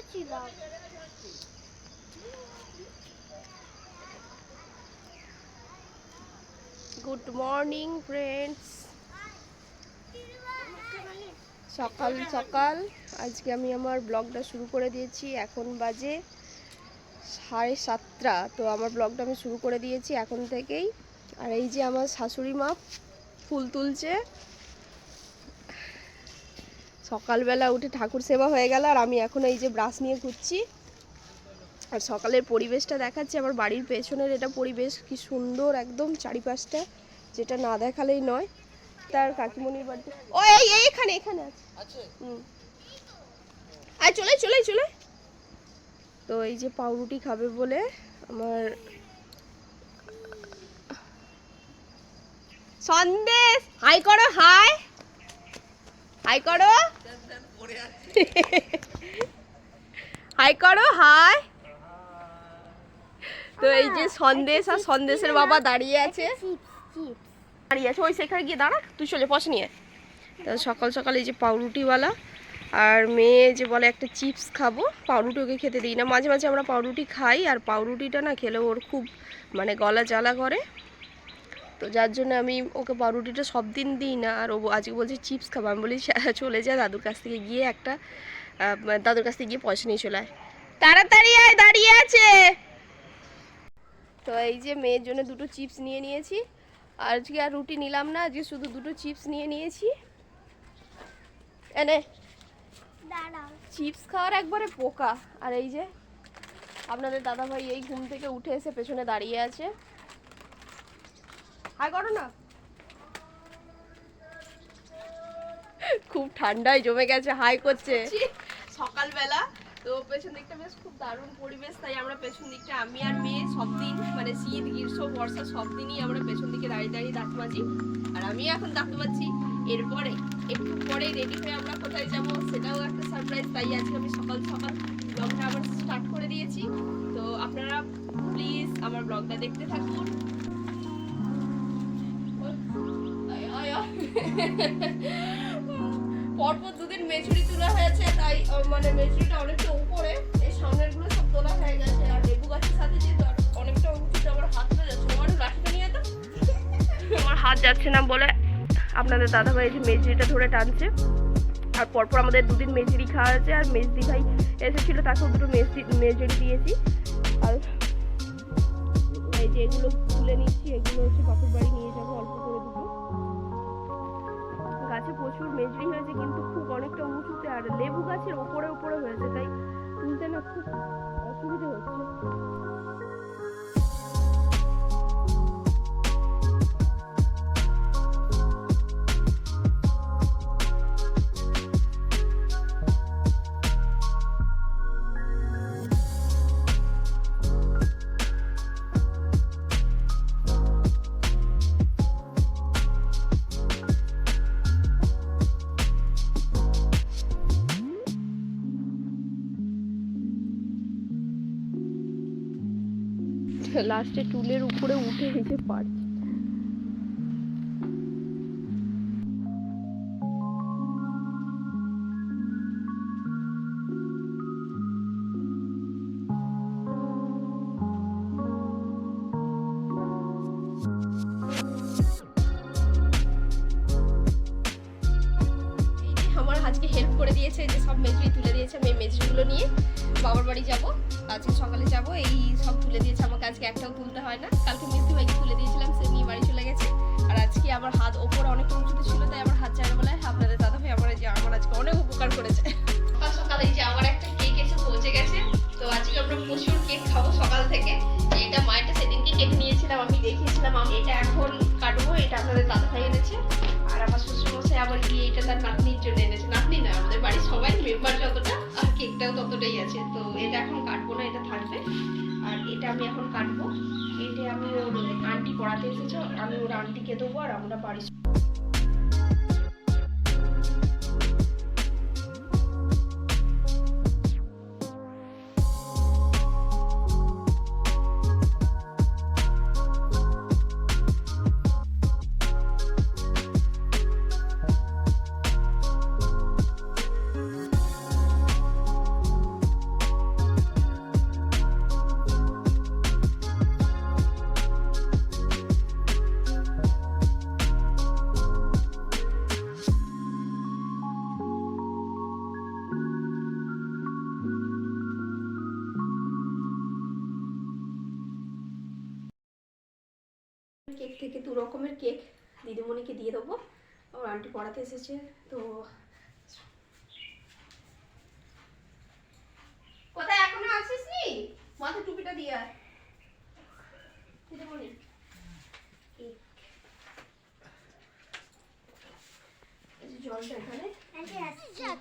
করেছিলাম। Good morning friends সকাল সকাল। আজকে আমি আমার ব্লগটা শুরু করে দিয়েছি। এখন বাজে সাড়ে সাতটা। তো আমার ব্লগটা আমি শুরু করে দিয়েছি এখন থেকেই। আর এই যে আমার শাশুড়ি মা ফুল তুলছে সকালবেলা উঠে ঠাকুর সেবা হয়ে গেল আর আমি এখন এই যে ব্রাশ নিয়ে ঘুরছি। আর সকালের পরিবেশটা দেখাচ্ছি আমার বাড়ির পেছনের এটা পরিবেশ কি সুন্দর একদম চারিপাশটা যেটা না দেখালেই নয়। তার কাকিমণির বাড়িতে ও এই এখানে এখানে আছে। হুম। আর চলে চলে চলে। তো এই যে পাউরুটি খাবে বলে আমার সন্দেশ হাই করো হাই। হাই করো। হাই করো, হাই। তো এই যে সন্দেশ, আর সন্দেশের বাবা দাঁড়িয়ে আছে। দাঁড়িয়ে আছে, ওই সেখানে গিয়ে দাঁড়া, তুই চলে পশ নিয়ে। তো সকাল সকাল এই যে পাউরুটিওয়ালা, আর মেয়ে যে বলে একটা চিপস খাব, পাউরুটি ওকে খেতে দিই না। মাঝে মাঝে আমরা পাউরুটি খাই, আর পাউরুটিটা না খেলে ওর খুব মানে গলা জ্বালা করে। তো যার জন্য আমি ওকে পাউরুটিটা সব দিন দিই না আর ও আজকে বলছে চিপস খাব। আমি বলি "চা- চলে যা দাদুর কাছ থেকে গিয়ে একটা দাদুর কাছ থেকে গিয়ে পয়সা নিয়ে চলে আয়। তাড়াতাড়ি আয় দাঁড়িয়ে আছে! তো এই যে মেয়ের জন্য দুটো চিপস নিয়ে নিয়েছি। আজকে আর রুটি নিলাম না আজকে শুধু দুটো চিপস নিয়ে নিয়েছি। এনে চিপস খাওয়ার একবারে পোকা আর এই যে আপনাদের দাদা ভাই এই ঘুম থেকে উঠে এসে পেছনে দাঁড়িয়ে আছে। হাই করো না। খুব ঠান্ডায় জমে গেছে হাই করছে। সকালবেলা তো পেছন দিকটা বেশ খুব দারুণ পরিবেশ তাই আমরা পেছন দিকটা আমি আর মেয়ে সব দিন মানে শীত গ্রীষ্ম বর্ষা সব দিনই আমরা পেছন দিকে দাঁড়িয়ে দাঁড়িয়ে দাঁত মাজি। আর আমি এখন দাঁত মাজি। এরপরে একটু পরে রেডি হয়ে আমরা কোথায় যাব সেটাও একটা সারপ্রাইজ তাই আজকে আমি সকাল সকাল ব্লগটা আবার স্টার্ট করে দিয়েছি। তো আপনারা প্লিজ আমার ব্লগটা দেখতে থাকুন। পরপর দুদিন মেচুরি তোলা হয়েছে, তাই মানে মেচুরিটা অনেকটা উপরে। এই সামনেরগুলো সব তোলা হয়ে গেছে, আর লেবু গাছের সাথে যেহেতু অনেকটা উঁচুতে আমার হাতটা যাচ্ছে। আমার লাঠিটা নিয়ে তো আমার হাত যাচ্ছে না বলে আপনাদের দাদা ভাই যে মেজরিটা ধরে টানছে। আর পরপর আমাদের দুদিন মেজরি খাওয়া হয়েছে, আর মেজদি ভাই এসেছিল, তাকেও দুটো মেজদি মেজরি দিয়েছি। আর এই যে এগুলো তুলে নিচ্ছি, এগুলো হচ্ছে বাপুর বাড়ি নিয়ে যাব, অল্প করে দুটো গাছে প্রচুর মেজরি হয়েছে, কিন্তু খুব অনেকটা উঁচুতে, আর লেবু গাছের ওপরে ওপরে হয়েছে, তাই তুলতে না খুব অসুবিধে হচ্ছে। লাস্টে টুলের উপরে উঠে নিতে পারছি। দিয়েছে, যে সব মেজরি তুলে দিয়েছে, আমি এই মেজরিগুলো নিয়ে বাবার বাড়ি যাব। আজকে সকালে যাব, এই সব তুলে দিয়েছে, আমাকে আজকে একটাও তুলতে হয় না। কালকে মিষ্টি ভাইকে তুলে দিয়েছিলাম, সে নিয়ে বাড়ি চলে গেছে। আর আজকে আমার হাত ওপরে অনেক উঁচুতে ছিল, তাই আমার হাত চাইলে বলে আপনাদের দাদা ভাই আমার যে আমার আজকে অনেক উপকার করেছে। সকাল যে আমার একটা কেক এসে পৌঁছে গেছে, তো আজকে আমরা প্রচুর কেক খাব সকাল থেকে। এটা মায়েরটা সেদিনকে কেক নিয়েছিলাম, আমি দেখিয়েছিলাম, আমি এটা এটা থাকবে। আর এটা আমি এখন কাটবো। এটা আমি ওর আন্টি পড়াতে এসেছ, আমি ওর আন্টিকে দেবো আর আমরা বাড়ি থেকে দু রকমের কেক দিদিমণিকে দিয়ে দেবো। ওর আন্টি পড়াতে এসেছে তো কোথায় এখনও আসিস নি মাথা টুপিটা দিয়ে আয়। দিদিমণি। কেক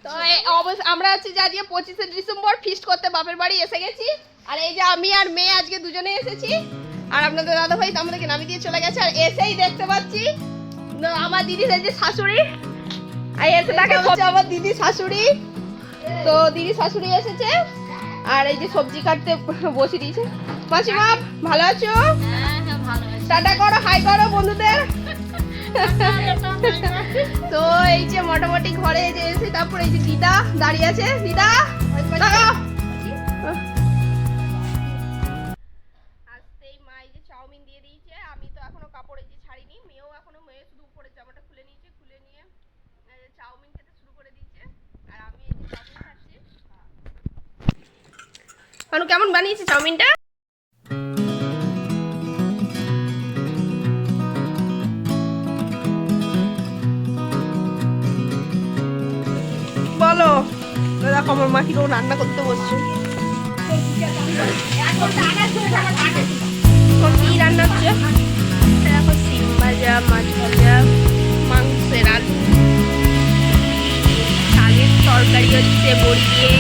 তো অবশ্য আমরা আছি যে আজকে পঁচিশে ডিসেম্বর ফিস্ট করতে বাপের বাড়ি এসে গেছি। আর এই যে আমি আর মেয়ে আজকে দুজনে এসেছি। আর আপনাদের দাদা ভাই তো আমাদেরকে নামিয়ে দিয়ে চলে গেছে আর এসেই দেখতে পাচ্ছি আমার দিদির এই যে শাশুড়ি আর এসে তাকে হচ্ছে আমার দিদি শাশুড়ি। তো দিদি শাশুড়ি এসেছে আর এই যে সবজি কাটতে বসে দিয়েছে। মাসিমা ভালো আছো? টাটা করো হাই করো বন্ধুদের। তো এই যে মোটামুটি ঘরে যে এসে তারপরে এই যে দিদা দাঁড়িয়ে আছে। দিদা তাকাও। দিয়ে দিয়েছে আমি তো এখনও কাপড় এই যে ছাড়িনি মেয়েও এখনও মেয়ে শুধু উপরের জামাটা খুলে নিয়েছে খুলে নিয়ে এই চাউমিন খেতে শুরু করে দিয়েছে। আর আমি এই যে চাউমিন খাচ্ছি। মানু কেমন বানিয়েছে চাউমিনটা? বলো দেখো আমার মা কীরকম রান্না করতে বসছে। কি রান্না হচ্ছে? দেখো সিম ভাজা মাছ ভাজা মাংসের আলু। শাকের তরকারি হচ্ছে বড়ি দিয়ে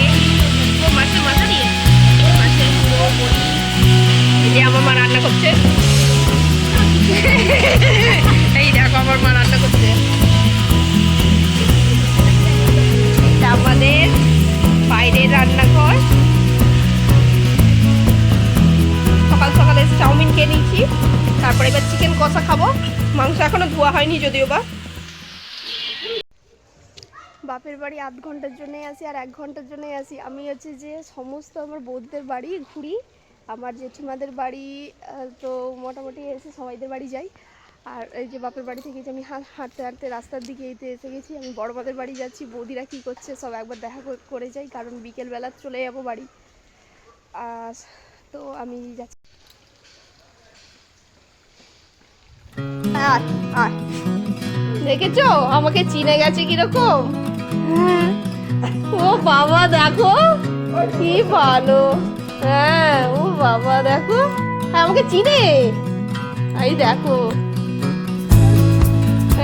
মাছের মাথা দিয়ে মাছের পুরো বড়ি। এই আমার মা রান্না করছে। এই দেখো আমার মা রান্না করছে। আমাদের বাইরের রান্নাঘর সকাল সকাল চাউমিন খেয়ে নিয়েছি। তারপরে এবার চিকেন কষা খাব। মাংস এখনও ধোয়া হয়নি যদিও বা। বাপের বাড়ি আধ ঘণ্টার জন্যই আসি আর এক ঘণ্টার জন্যই আসি। আমি হচ্ছে যে সমস্ত আমার বৌদিদের বাড়ি ঘুরি আমার জেঠিমাদের বাড়ি তো মোটামুটি এসে সবাইদের বাড়ি যাই। আর এই যে বাপের বাড়ি থেকে আমি হাঁটতে হাঁটতে রাস্তার দিকে এতে এসে গেছি, আমি বড় মাদের বাড়ি যাচ্ছি। বৌদিরা কী করছে সব একবার দেখা করে যাই, কারণ বিকেলবেলা চলে যাব বাড়ি। আর তো আমি যাচ্ছি। দেখেছ? আমাকে চিনে গেছে কীরকম? হ্যাঁ। ও বাবা, দেখো। কি ভালো। হ্যাঁ ও বাবা, দেখো। হ্যাঁ আমাকে চিনে। এই দেখো।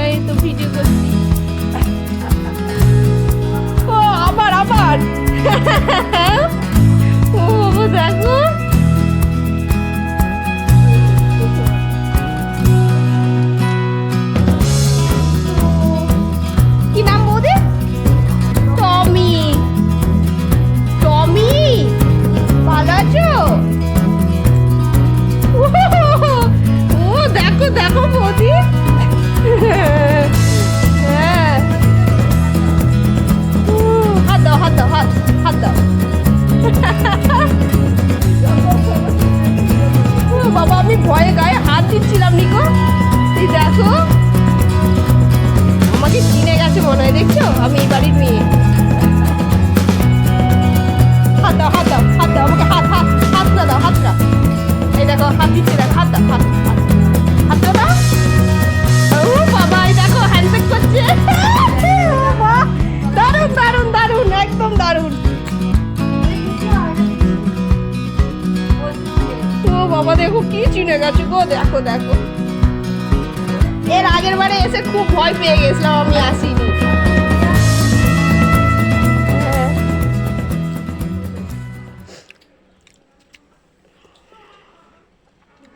এই তো ভিডিও করছি। ও, আবার আবার। ও বাবা, দেখো। আমি ভয়ে গায়ে হাত দিচ্ছিলাম, নিকো। এই দেখো। আমাকে চিনে গেছে মনে হয়, দেখছ? আমি এই বাড়ির মেয়ে। হাত দাও হাত দাও হাত দাও, আমাকে হাত হাত হাত না দাও এই দেখো, হাত দিচ্ছে হাত দাও, হাত হাত হাত। দাও। না দেখো কি চিনে গেছে গো, দেখো দেখো। এর আগের বারে এসে খুব ভয় পেয়ে গেছিলাম, আমি আসিনি।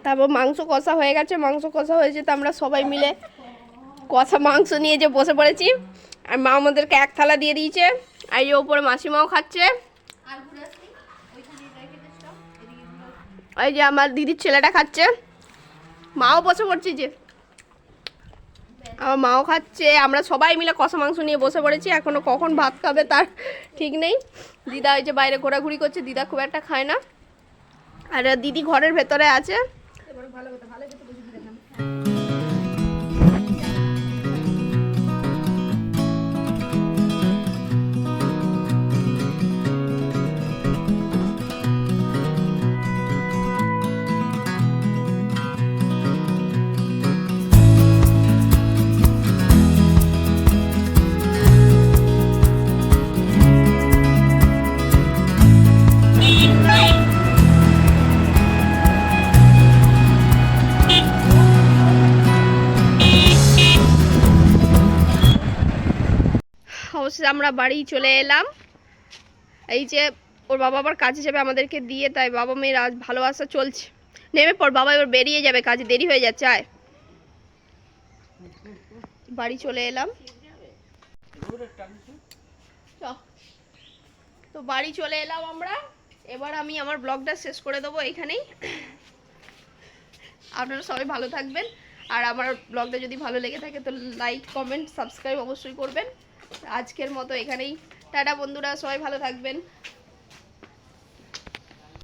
তারপর মাংস কষা হয়ে গেছে, মাংস কষা হয়েছে তো আমরা সবাই মিলে কষা মাংস নিয়ে যে বসে পড়েছি। আর মা আমাদেরকে এক থালা দিয়ে দিয়েছে, আর এই ওপরে মাসিমাও খাচ্ছে। এই যে আমার দিদির ছেলেটা খাচ্ছে। মাও বসে পড়ছি যে। আমার মাও খাচ্ছে। আমরা সবাই মিলে কষা মাংস নিয়ে বসে পড়েছি। এখনও কখন ভাত খাবে তার ঠিক নেই। দিদা ওই যে বাইরে ঘোরাঘুরি করছে। দিদা খুব একটা খায় না। আর দিদি ঘরের ভেতরে আছে। আমরা বাড়ি চলে এলাম। এই যে ওর বাবা আবার কাজে যাবে আমাদেরকে দিয়ে তাই বাবা মেয়ের আজ ভালোবাসা চলছে। নেমে পর বাবা এবার বেরিয়ে যাবে, কাজে দেরি হয়ে যাচ্ছে, আয়। বাড়ি চলে এলাম। তো বাড়ি চলে এলাম আমরা। এবার আমি আমার ব্লগটা শেষ করে দেবো এখানেই। আপনারা সবাই ভালো থাকবেন। আর আমার ব্লগটা যদি ভালো লেগে থাকে তো লাইক কমেন্ট সাবস্ক্রাইব অবশ্যই করবেন। আজকের মতো এখানেই। টাটা বন্ধুরা সবাই ভালো থাকবেন।